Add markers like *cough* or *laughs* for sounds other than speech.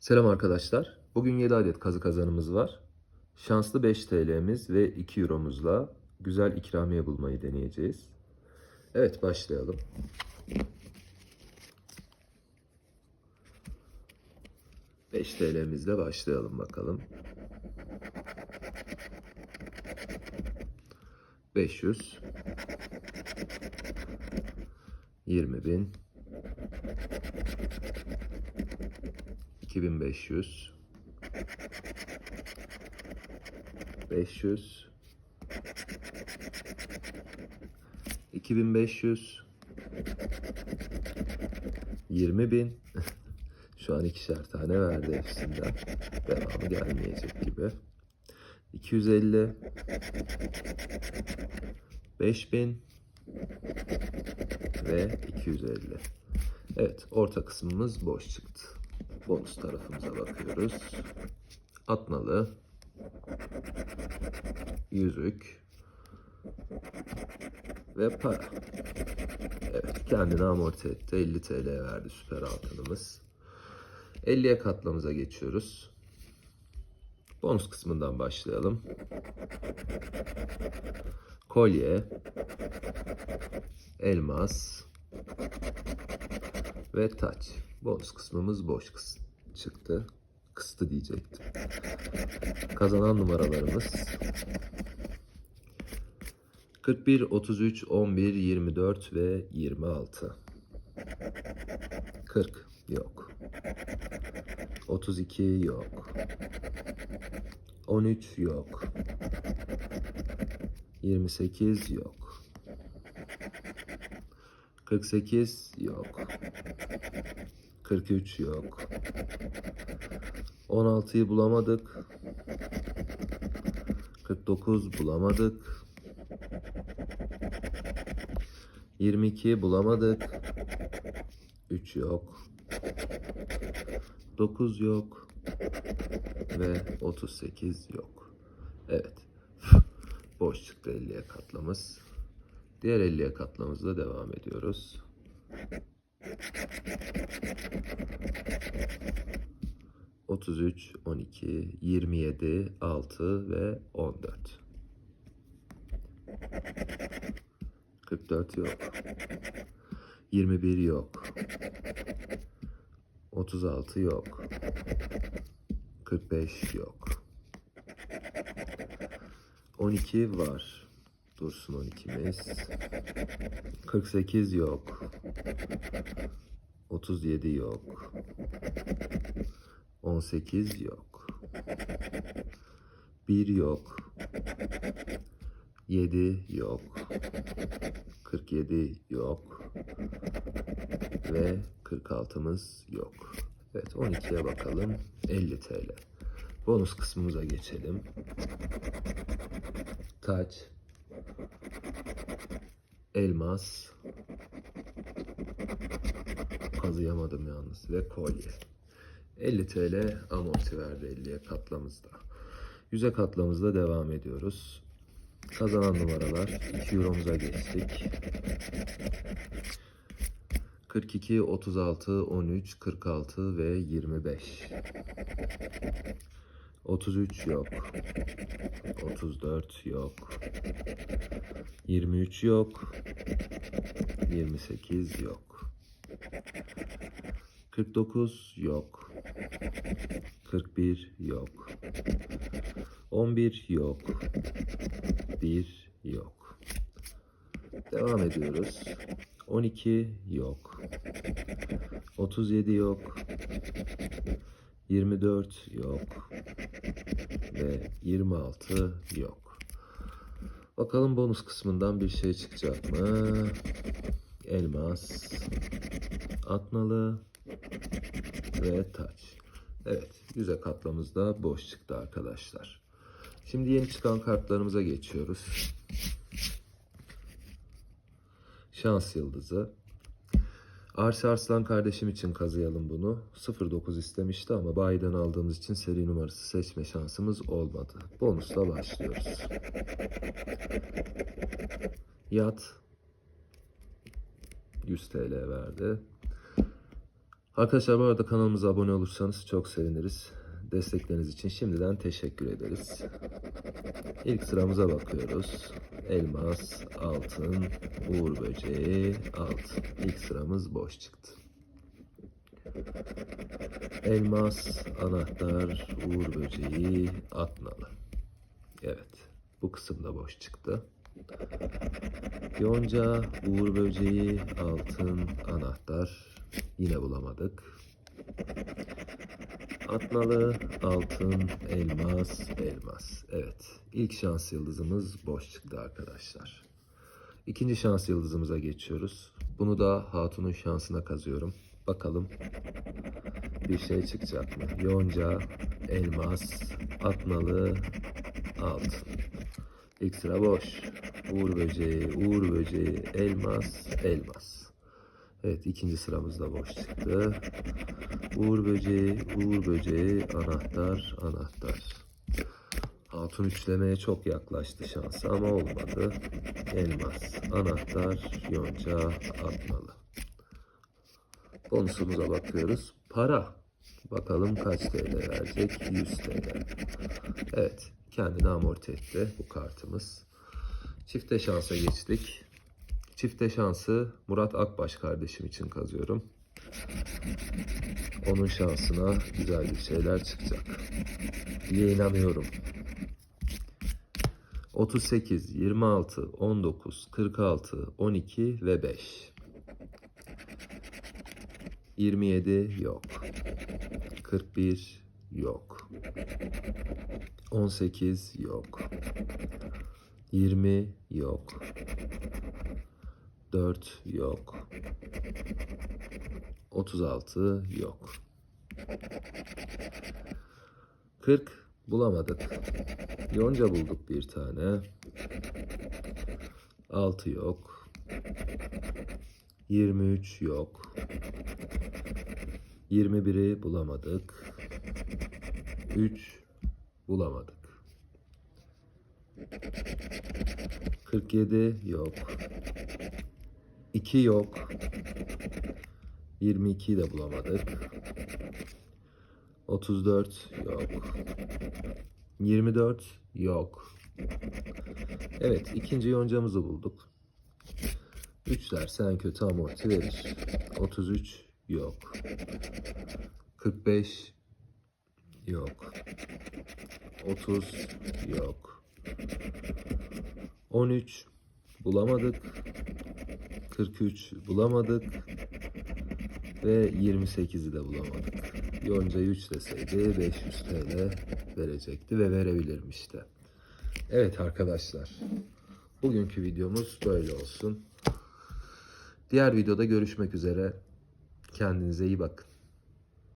Selam arkadaşlar. Bugün 7 adet kazı kazanımız var. Şanslı 5 TL'miz ve 2 Euro'muzla güzel ikramiye bulmayı deneyeceğiz. Evet başlayalım. Beş TL'mizle başlayalım bakalım. 500 20 bin 2500 500 2500 20000 Şu an ikişer tane verdi hepsinden. Devamı gelmeyecek gibi. 250 5000 ve 250. Evet, orta kısmımız boş çıktı. Bonus tarafımıza bakıyoruz. Atnalı. Yüzük. Ve para. Evet, kendini amorti etti. 50 TL verdi süper altınımız. 50'ye katlamıza geçiyoruz. Bonus kısmından başlayalım. Kolye, elmas ve taç. Bonus kısmımız boş kıs çıktı. Kıstı diyecektim. Kazanan numaralarımız 41, 33, 11, 24 ve 26. 40 yok. 32 yok. 13 yok. 28 yok. 48 yok. 43 yok. 16'yı bulamadık. 49 bulamadık. 22 bulamadık. 3 yok. 9 yok. Ve 38 yok. Evet. *laughs* Boş çıktı 50'ye katlamız. Diğer 50'ye katlamızla devam ediyoruz. Otuz üç, on iki, yirmi yedi, altı ve on dört. Kırk dört yok. Yirmi bir yok. Otuz altı yok. Kırk beş yok. On iki var. Dursun 12'miz. 48 yok. 37 yok. 18 yok. 1 yok. 7 yok. 47 yok. Ve 46'mız yok. Evet 12'ye bakalım. 50 TL. Bonus kısmımıza geçelim. Taç. Elmas. Kazıyamadım yalnız. Ve kolye. 50 TL amorti verdi 50'ye katlamızda. 100'e katlamızda devam ediyoruz. Kazanan numaralar 2 euromuza geçtik. 42, 36, 13, 46 ve 25. 33 yok. 34 yok. 23 yok. 28 yok. 49 yok. 41 yok. 11 yok. 1 yok. Devam ediyoruz. 12 yok. 37 yok. 24 yok. Ve 26 yok. Bakalım bonus kısmından bir şey çıkacak mı? Elmas, atnalı ve taç. Evet, yüze katlamızda boş çıktı arkadaşlar. Şimdi yeni çıkan kartlarımıza geçiyoruz. Şans yıldızı. Arsi Arslan kardeşim için kazıyalım bunu. 09 istemişti ama bayiden aldığımız için seri numarası seçme şansımız olmadı. Bonusla başlıyoruz. Yat 100 TL verdi. Arkadaşlar bu arada kanalımıza abone olursanız çok seviniriz. Destekleriniz için şimdiden teşekkür ederiz. İlk sıramıza bakıyoruz. Elmas, altın, uğur böceği, altın. İlk sıramız boş çıktı. Elmas, anahtar, uğur böceği, atnalı. Evet, bu kısımda boş çıktı. Yonca, uğur böceği, altın, anahtar. Yine bulamadık. Atnalı, altın, elmas, elmas. Evet, ilk şans yıldızımız boş çıktı arkadaşlar. İkinci şans yıldızımıza geçiyoruz. Bunu da Hatun'un şansına kazıyorum. Bakalım bir şey çıkacak mı? Yonca, elmas, atnalı, altın. İlk sıra boş. Uğur böceği, uğur böceği, elmas, elmas. Evet ikinci sıramız da boş çıktı. Uğur böceği, uğur böceği, anahtar, anahtar. Hatun üçlemeye çok yaklaştı şansı ama olmadı. Elmas, anahtar, yonca, atmalı. Bonusumuza bakıyoruz. Para. Bakalım kaç TL verecek? 100 TL. Evet, kendini amorti etti bu kartımız. Çifte şansa geçtik. Çifte şansı Murat Akbaş kardeşim için kazıyorum. Onun şansına güzel bir şeyler çıkacak. Diye inanıyorum. 38, 26, 19, 46, 12 ve 5. 27 yok. 41 yok. 18 yok. 20 yok. 4 yok. 36 yok. 40 bulamadık. Yonca bulduk bir tane. 6 yok. 23 yok. 21'i bulamadık. 3 bulamadık. 47 yok. 2 yok. 22'yi de bulamadık. 34 yok. 24 yok. Evet, ikinci yoncamızı bulduk. Üçler sen kötü amorti verir. 33 yok. 45 yok. 30 yok. 13 bulamadık. 43 bulamadık. Ve 28'i de bulamadık. Yonca'yı 3 deseydi 500 TL verecekti ve verebilirmiş de. Evet arkadaşlar. Bugünkü videomuz böyle olsun. Diğer videoda görüşmek üzere. Kendinize iyi bakın.